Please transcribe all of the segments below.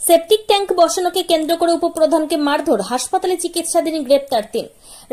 Septic tank বসানোকে কেন্দ্র করে উপপ্রধানকে মারধর, হাসপাতালে চিকিৎসাধীন গ্রেপ্তার তিন।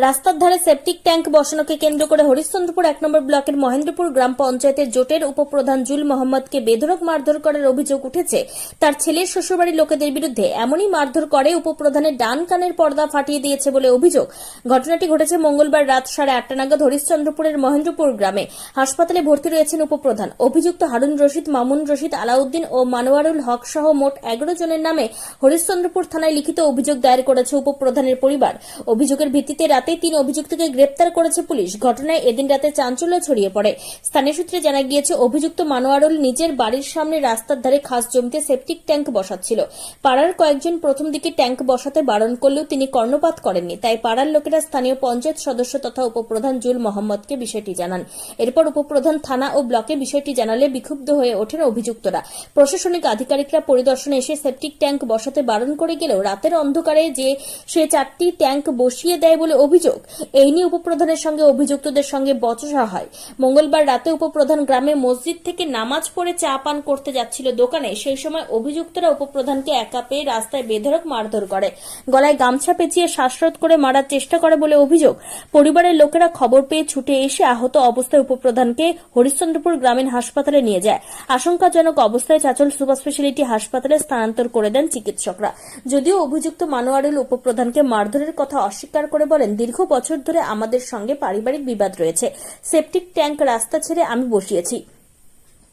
রাস্তার ধারে সেপটিক ট্যাঙ্ক বসানোকে কেন্দ্র করে হরিশ্চন্দ্রপুর এক নম্বর ব্লকের মহেন্দ্রপুর গ্রাম পঞ্চায়েতের জোটের উপপ্রধান জুল মোহাম্মদকে বেধড়ক মারধর করার অভিযোগ উঠেছে। তার ছেলের শ্বশুরবাড়ির লোকেদের বিরুদ্ধে এমনই মারধর করে উপপ্রধানের ডান কানের পর্দা ফাটিয়ে দিয়েছে বলে অভিযোগ। ঘটনাটি ঘটেছে মঙ্গলবার রাত সাড়ে আটটা নাগাদ হরিশ্চন্দ্রপুরের মহেন্দ্রপুর গ্রামে। হাসপাতালে ভর্তি রয়েছেন উপপ্রধান। অভিযুক্ত হারুন রশিদ, মামুন রশিদ, আলাউদ্দিন ও মানোয়ারুল হক সহ মোট এগারো জনের নামে হরিশ্চন্দ্রপুর থানায় লিখিত অভিযোগ দায়ের করেছে উপপ্রধানের পরিবার। অভিযোগের ভিত্তিতে রাতে তিন অভিযুক্তকে গ্রেপ্তার করেছে পুলিশ। ঘটনায় এদিন রাতে চাঞ্চল্য ছড়িয়ে পড়ে। স্থানীয় সূত্রে জানা গিয়েছে, অভিযুক্ত মানোয়ারুল নিজের বাড়ির সামনে রাস্তার ধারে খাস জমিতে সেপটিক ট্যাঙ্ক বসাচ্ছিল। পাড়ার কয়েকজন প্রথম দিকে ট্যাঙ্ক বসাতে বারণ করলেও তিনি কর্ণপাত করেননি। তাই পাড়ার লোকেরা স্থানীয় পঞ্চায়েত সদস্য তথা উপপ্রধান জুল মোহাম্মদকে বিষয়টি জানান। এরপর উপপ্রধান থানা ও ব্লকে বিষয়টি জানালে বিক্ষুব্ধ হয়ে ওঠেন অভিযুক্তরা। প্রশাসনিক আধিকারিকরা পরিদর্শনে এসে সেপটিক ট্যাঙ্ক বসাতে বারণ করে গেলেও রাতের অন্ধকারে যে সে চারটি ট্যাঙ্ক বসিয়ে দেয় বলে অভিযোগ, এই নিয়ে উপপ্রধানের সঙ্গে অভিযুক্তদের সঙ্গে বচসা হয়। মঙ্গলবার রাতে উপপ্রধান গ্রামে মসজিদ থেকে নামাজ পড়ে চা পান করতে যাচ্ছিল দোকানে। সেই সময় অভিযুক্তরা উপপ্রধানকে একা পেয়ে রাস্তায় বেধড়ক মারধর করে। গলায় গামছা পেঁচিয়ে শ্বাসরোধ করে মারার চেষ্টা করে বলে অভিযোগ। পরিবারের লোকেরা খবর পেয়ে ছুটে এসে আহত অবস্থায় উপপ্রধানকে হরিশ্চন্দ্রপুর গ্রামীণ হাসপাতালে নিয়ে যায়। আশঙ্কাজনক অবস্থায় চাচল সুপার স্পেশালিটি হাসপাতালে স্থানান্তর করে দেন চিকিৎসকরা। যদিও অভিযুক্ত মানোয়ারুল উপপ্রধানকে মারধরের কথা অস্বীকার করে বলেন, দীর্ঘ বছর ধরে আমাদের সঙ্গে পারিবারিক বিবাদ রয়েছে। সেপটিক ট্যাঙ্ক রাস্তা ছেড়ে আমি বসিয়েছি।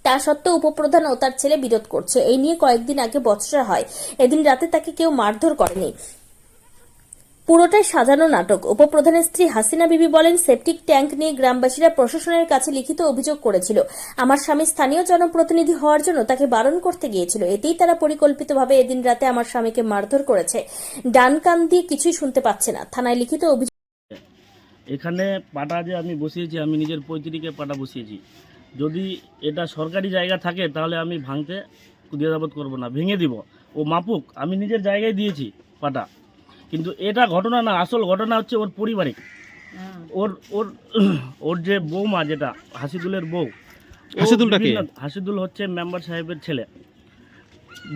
তা সত্ত্বেও উপপ্রধান ও তার ছেলে বিরোধ করছে। এই নিয়ে কয়েকদিন আগে বচসা হয়। এদিন রাতে তাকে কেউ মারধর করেনি। পুরোটাই সাজানো নাটক। উপপ্রধানের স্ত্রী হাসিনা বিবি বলেন, সেপটিক ট্যাঙ্ক নিয়ে গ্রামবাসীরা প্রশাসনের কাছে লিখিত অভিযোগ করেছিল। আমার স্বামী স্থানীয় জনপ্রতিনিধি হওয়ার জন্য তাকে বারণ করতে গিয়েছিল। এতেই তারা পরিকল্পিতভাবে এদিন রাতে আমার স্বামীকে মারধর করেছে। ডান কান দিয়ে কিছুই শুনতে পাচ্ছে না। থানায় লিখিত অভিযোগ এখানে পাটা যে আমি বসিয়েছি, আমি নিজের পৈতৃকে পাটা বসিয়েছি। যদি এটা সরকারি জায়গা থাকে, তাহলে আমি ভাঙতে দ্বিধাবোধ করব না, ভেঙে দিব। ও মাপুক, আমি নিজের জায়গায় দিয়েছি পাটা। কিন্তু এটা ঘটনা না আসল ঘটনা হচ্ছে ওর পারিবারিক ওর ওর ওর যে বৌমা যেটা হাসিদুলের বউ ও হাসিদুলটা কে? হাসিদুল হচ্ছে মেম্বার সাহেবের ছেলে।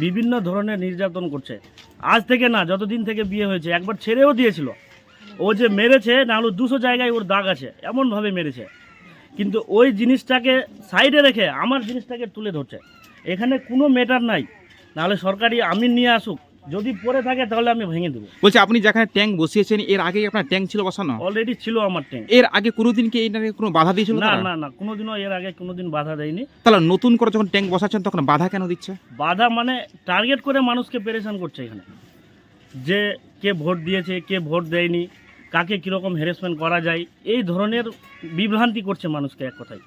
বিভিন্ন ধরনের নির্যাতন করছে। আজ থেকে না যতদিন থেকে বিয়ে হয়েছে একবার ছেড়েও দিয়েছিল। ও যে মেরেছে না হলো দুশো জায়গায় ওর দাগ আছে এমনভাবে মেরেছে। কিন্তু ওই জিনিসটাকে সাইডে রেখে আমার জিনিসটাকে তুলে ধরছে। এখানে কোনো মেটার নাই। নাহলে সরকারি আমিন নিয়ে আসুক যদি পড়ে থাকে তাহলে আমি ভেঙে দেবো। বলছি আপনি যেখানে ট্যাঙ্ক বসিয়েছেন এর আগে আপনার ট্যাঙ্ক ছিল বসানো? অলরেডি ছিল আমার ট্যাঙ্ক। এর আগে কোনোদিন কি এইটাকে কোনো বাধা দিয়েছিল না? না না কোনোদিনও এর আগে কোনোদিন বাধা দেয়নি। তাহলে নতুন করে যখন ট্যাঙ্ক বসাচ্ছেন তখন বাধা কেন দিচ্ছে? বাধা মানে টার্গেট করে মানুষকে পেরেশান করছে এখানে। যে কে ভোট দিয়েছে কে ভোট দেয়নি কাকে কীরকম হ্যারাসমেন্ট করা যায় এই ধরনের বিভ্রান্তি করছে মানুষকে এক কথায়।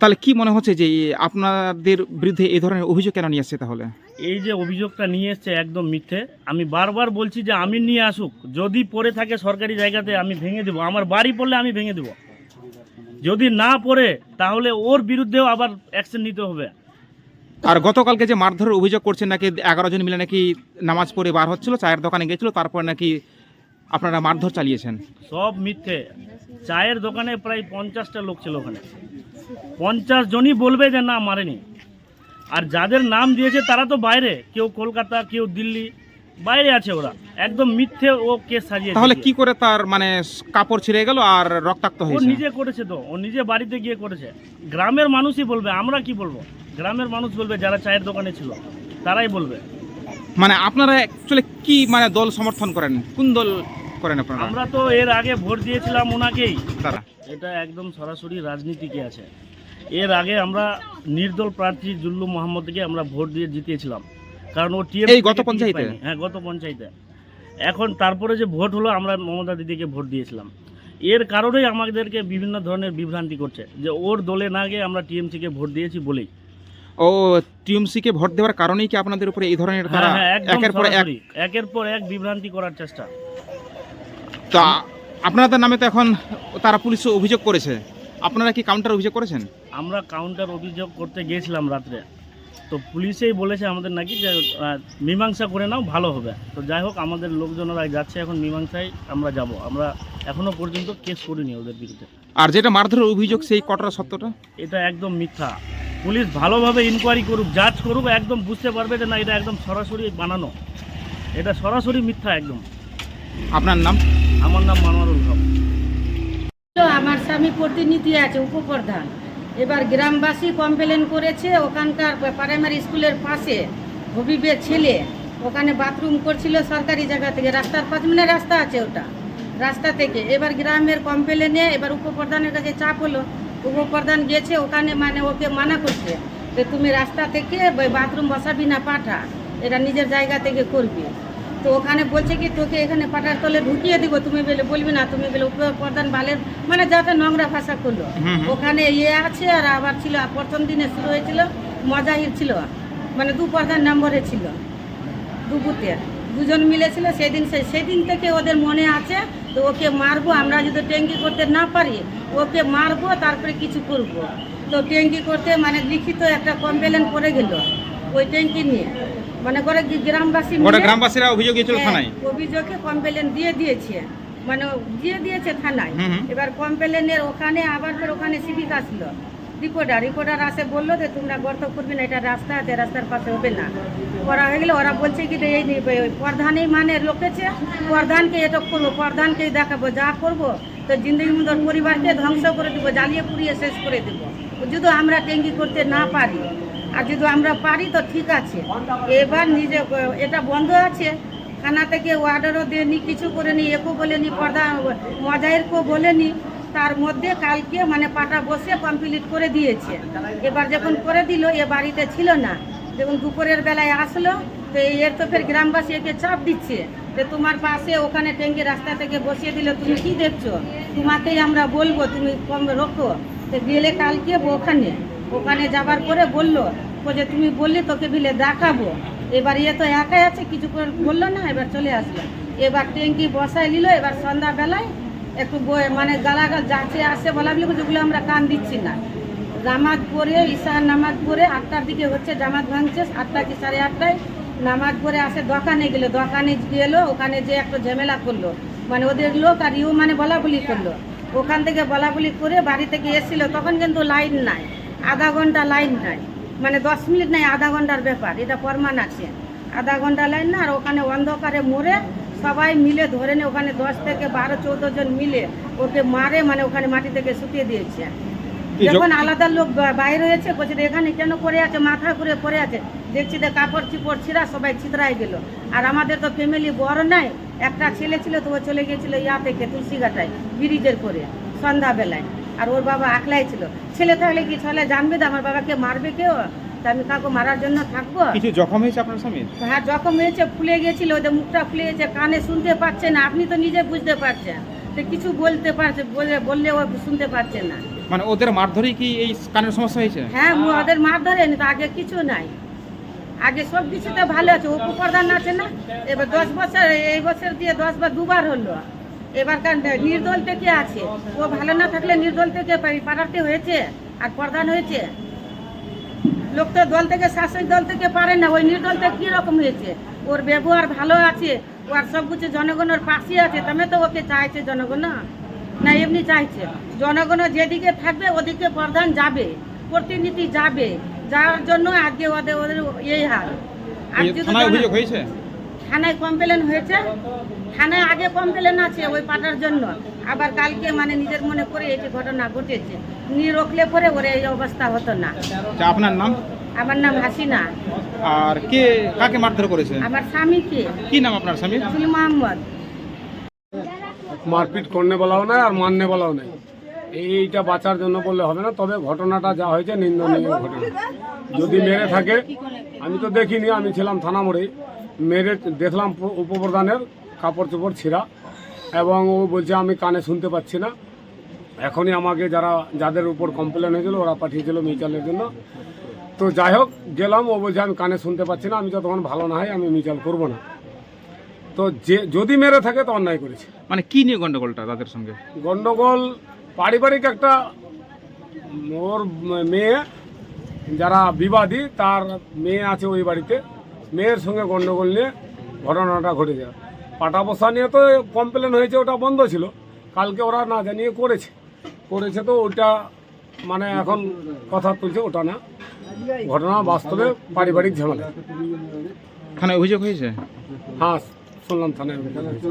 তাহলে কি মনে হচ্ছে যে আপনাদের বিরুদ্ধে এই ধরনের অভিযোগ কেন নিয়ে আসছে তাহলে? এই যে অভিযোগটা নিয়ে এসছে একদম মিথ্যে। আমি বারবার বলছি যে আমি নিয়ে আসুক। যদি পড়ে থাকে সরকারি জায়গাতে আমি ভেঙে দেবো। আমার বাড়ি পড়লে আমি ভেঙে দেবো। যদি না পড়ে তাহলে ওর বিরুদ্ধেও আবার অ্যাকশন নিতে হবে। আর গতকালকে যে মারধরের অভিযোগ করছেন নাকি এগারো জন মিলে নাকি নামাজ পড়ে বার হচ্ছিল চায়ের দোকানে গেছিল তারপর নাকি আপনারা মারধর চালিয়েছেন? সব মিথ্যে। চায়ের দোকানে প্রায় পঞ্চাশটা লোক ছিল ওখানে। পঞ্চাশ জনই বলবে যে না মারেনি। আর যাদের নাম দিয়েছে তারা তো বাইরে। কেউ কলকাতা কেউ দিল্লি বাইরে আছে ওরা। একদম মিথ্যে ও কেস সাজিয়ে তাহলে কি করে তার মানে কাপড় ছিঁড়ে গেল আর রক্তাক্ত ও নিজে করেছে তো। ও নিজে বাড়িতে গিয়ে করেছে। গ্রামের মানুষই বলবে আমরা কি বলব? গ্রামের মানুষ বলবে যারা চায়ের দোকানে ছিল তারাই বলবে। মানে আপনারা অ্যাকচুয়ালি কি মানে দল সমর্থন করেন? কোন দল করেন আপনারা? আমরা তো এর আগে ভোট দিয়েছিলাম ওনাকেই। তারা? এটা একদম সরাসরি রাজনীতিকে আছে। এর আগে আমরা নির্দল প্রার্থী জুল্লু মোহাম্মদকে আমরা ভোট দিয়ে জিতিয়েছিলাম। কারণ ও টিএম এই গত পঞ্চায়েতে? হ্যাঁ গত পঞ্চায়েতে। এখন তারপরে যে ভোট হলো আমরা মমতা দিদিকে ভোট দিয়েছিলাম। এর কারণেই আমাদেরকে বিভিন্ন ধরনের বিভ্রান্তি করছে যে ওর দলে না গিয়ে আমরা টিএমসিকে ভোট দিয়েছি বলেই। ও টিএমসি কে ভোট দেওয়ার কারণেই কি আপনাদের উপরে এই ধরনের হ্যাঁ হ্যাঁ একের পর এক একের পর এক বিভ্রান্তি করার চেষ্টা। তা আপনাদের নামে তো এখন তারা পুলিশ অভিযোগ করেছে। আপনারা কি কাউন্টার অভিযোগ করেছেন? আমরা কাউন্টার অভিযোগ করতে গিয়েছিলাম রাত্রে। তো পুলিশেই বলেছে আমাদের নাকি যে মীমাংসা করে নাও ভালো হবে। তো যাই হোক আমাদের লোকজনেরা যাচ্ছে এখন মীমাংসায় আমরা যাব। আমরা এখনও পর্যন্ত কেস করিনি ওদের বিরুদ্ধে। আর যেটা মারধরের অভিযোগ সেই কটরা সত্যটা? এটা একদম মিথ্যা। পুলিশ ভালোভাবে ইনকোয়ারি করুক জাজ করুক একদম বুঝতে পারবে যে না এটা একদম সরাসরি বানানো। এটা সরাসরি মিথ্যা একদম। আপনার নাম? আমার নাম মানোয়ারুল হক। আমার স্বামী প্রতিনিধি আছে, উপপ্রধান। এবার গ্রামবাসী কমপ্লেন করেছে, ওখানকার প্রাইমারি স্কুলের পাশে হবিবের ছেলে, ওখানে বাথরুম করছিল সরকারি জায়গা থেকে। রাস্তার পাশে মানে রাস্তা আছে ওটা, রাস্তা থেকে। এবার গ্রামের কমপ্লেনে এবার উপপ্রধানের কাছে চাপ হলো। উপপ্রধান গেছে, ওখানে মানে ওকে মানা করছে যে, তুমি রাস্তা থেকে বাথরুম বসাবি না, পাঠা। এটা নিজের জায়গা থেকে করবি। তো ওখানে বলছে কি তোকে এখানে পাটার তলে ঢুকিয়ে দিব। তুমি বলে বলবি না। তুমি বলে উপপ্রধান বালের মানে যাতে নোংরা ভাষা করল। ওখানে ইয়ে আছে আর আবার ছিল প্রথম দিনে শুরু হয়েছিল মজাহির ছিল। মানে দু প্রধান নম্বরে ছিল। দু দুজন মিলেছিল সেদিন সেদিন থেকে ওদের মনে আছে তো ওকে মারবো আমরা যদি ট্যাঙ্কি করতে না পারি ওকে মারবো তারপরে কিছু করব। তো ট্যাঙ্কি করতে মানে লিখিত একটা কমপ্লেন করে গেল ওই ট্যাঙ্কি নিয়ে। মানে করে গ্রামবাসী গোটা গ্রামবাসীরা অভিযোগ দিয়েছিল হ্যাঁ, থানায়? অভিযোগে কমপ্লেন দিয়ে দিয়েছে। মানে দিয়ে দিয়েছে থানায়। এবার কমপ্লেনের ওখানে আবার ফের ওখানে সিভিক আসলো। রিপোর্টার রিপোর্টার আসে বলল যে তোমরা গর্ত করবে না এটা রাস্তা আছে রাস্তার পাশে হবে না। করা হয়ে গেলে ওরা বলছে কি যে এই প্রধানই মানে লোকেছে প্রধানকে এটা করব প্রধানকেই দেখাবো যা করব তো জিন্দগি মধ্যে পরিবারকে ধ্বংস করে দেবো জ্বালিয়ে পুড়িয়ে শেষ করে দেবো। যদি আমরা ট্যাঙ্কি করতে না পারি আর যদি আমরা পারি তো ঠিক আছে। এবার নিজে, এটা বন্ধ আছে। থানা থেকে অর্ডারও দেয়নি, কিছু করেনি, একও বলেনি, পর্দা মজাইরকেও বলেনি। তার মধ্যে কালকে মানে পাটা বসে কমপ্লিট করে দিয়েছে। এবার যখন করে দিল, এ বাড়িতে ছিল না। যখন দুপুরের বেলায় আসলো, তো এর তো ফের গ্রামবাসী একে চাপ দিচ্ছে যে তোমার পাশে ওখানে ট্যাঙ্কি রাস্তা থেকে বসিয়ে দিল তুমি কি দেখছ? তোমাকেই আমরা বলব, তুমি কম রোখো। তো গেলে কালকে ওখানে ওখানে যাবার পরে বলল যে, তুমি বললে তোকে বিলে দেখাবো। এবার ইয়ে তো একাই আছে, কিছু বলল না, এবার চলে আসলো। এবার ট্যাঙ্কি বসায় নিল, এবার সন্ধ্যাবেলায় একটু বয়ে- মানে গালাগাল যাচ্ছে, আসে বলা বলি যেগুলো আমরা কান দিচ্ছি না। নামাজ পড়ে, ঈশার নামাজ পড়ে, আটটার দিকে হচ্ছে জামাত ভাঙছে, আটটা কি সাড়ে আটটায়? নামাজ পড়ে আসে দোকানে গেলো দোকানে গেলো, ওখানে যে একটা ঝামেলা করল। মানে ওদের লোক আর ইউ মানে বলা বলি করল। ওখান থেকে বলা বলি করে বাড়ি থেকে এসেছিল, তখন কিন্তু লাইন নাই, আধা ঘণ্টা লাইন নাই। মানে দশ মিনিট নাই আধা ঘণ্টার ব্যাপার এটা প্রমাণ আছে। আধা ঘণ্টা লাইন না আর ওখানে অন্ধকারে মরে সবাই মিলে ধরে নিয়ে ওখানে দশ থেকে বারো চৌদ্দ জন মিলে ওকে মারে মানে ওখানে মাটি থেকে শুকিয়ে দিয়েছে। যখন আলাদা লোক বাইরে হয়েছে বলছে এখানে কেন পড়ে আছে? মাথা ঘুরে পড়ে আছে। দেখছি যে কাপড় চিপড় ছিঁড়া সবাই ছিতরাই গেল। আর আমাদের তো ফ্যামিলি বড় নাই একটা ছেলে ছিল তো ও চলে গিয়েছিল ইয়া থেকে তুলসীঘাটায় ব্রিজের করে সন্ধ্যাবেলায়। আর ওর বাবা আকলাই ছিল। ছেলে তাহলে কি ছলে জানবে যে আমার বাবাকে মারবে কেউ? তা আমি কাউকে মারার জন্য থাকব? কিছু জখম হয়েছে আপনার স্বামী হ্যাঁ জখম হয়েছে ফুলে গেছিল ওদের মুখটা ফুলে গেছে কানে শুনতে পাচ্ছে না আপনি তো নিজে বুঝতে পারছেন। তো কিছু বলতে পারছে বলে বললে ও শুনতে পারছে না। মানে ওদের মারধরেই কি এই কানের সমস্যা হয়েছে? হ্যাঁ মু- ওদের মার ধরেনি তো আগে কিছু নাই। আগে সব কিছুতে ভালো আছে উপপ্রধান আছে না? এবার দশ বছর এই বছর দিয়ে দশ বার দুবার হলো। এবারকার নির্দল থেকে আছে। ও ভালো না থাকলে নির্দল থেকে পা- পাঠাতে হয়েছে আর প্রধান হয়েছে। লোক তো দল থেকে শাসক দল থেকে পারে না ওই নির্দল থেকে কীরকম হয়েছে? ওর ব্যবহার ভালো আছে ওর সব কিছু জনগণের পাশে আছে তবে তো ওকে চাইছে জনগণ না? এমনি চাইছে। জনগণ যেদিকে থাকবে ওদিকে প্রধান যাবে প্রতিনিধি যাবে। যার জন্য আজকে ওদের ওদের এই হাল। আর যদি থানায় কমপ্লেন হয়েছে? থানায় আগে কমপ্লেন আছে ওই পাটার জন্য। আবার কালকে মানে নিজের মনে করে এটি ঘটনা ঘটেছে। নি রকলে পরে ওর এই অবস্থা হতো না। আপনার নাম? আমার নাম হাসিনা। আর কে কাকে মারধর করেছে? আমার স্বামী কে কি নাম আপনার স্বামী? ফুল মোহাম্মদ মারপিট করনে বলাও নাই আর মাননে বলাও নাই। এইটা বাঁচার জন্য বললে হবে না তবে ঘটনাটা যা হয়েছে নিন্দনীয় ঘটনা। যদি মেরে থাকে আমি তো দেখিনি আমি ছিলাম থানা মোড়ে। মেরে দেখলাম উপপ্রধানের কাপড় চোপড় ছিঁড়া এবং ও বলছে আমি কানে শুনতে পাচ্ছি না। এখনই আমাকে যারা যাদের উপর কমপ্লেন হয়েছিল ওরা পাঠিয়েছিল মিচালের জন্য। তো যাই হোক গেলাম ও বলছে আমি কানে শুনতে পাচ্ছি না আমি যতক্ষণ ভালো না হয় আমি মিচাল করব না। তো যে যদি মেরে থাকে তো অন্যায় করেছে। মানে কি নিয়ে গন্ডগোলটা তাদের সঙ্গে? গন্ডগোল পারিবারিক একটা ওর মেয়ে যারা বিবাদী তার মেয়ে আছে ওই বাড়িতে। মেয়ের সঙ্গে গন্ডগোল নিয়ে ঘটনাটা ঘটে যায়। পাটা বসা নিয়ে তো কমপ্লেন হয়েছে ওটা বন্ধ ছিল। কালকে ওরা না জানিয়ে করেছে। করেছে তো ওটা মানে এখন কথা তুলছে ওটা না। ঘটনা বাস্তবে পারিবারিক ঝামেলা। থানায় অভিযোগ হয়েছে? হ্যাঁ শুনলাম থানায় অভিযোগ হয়েছে।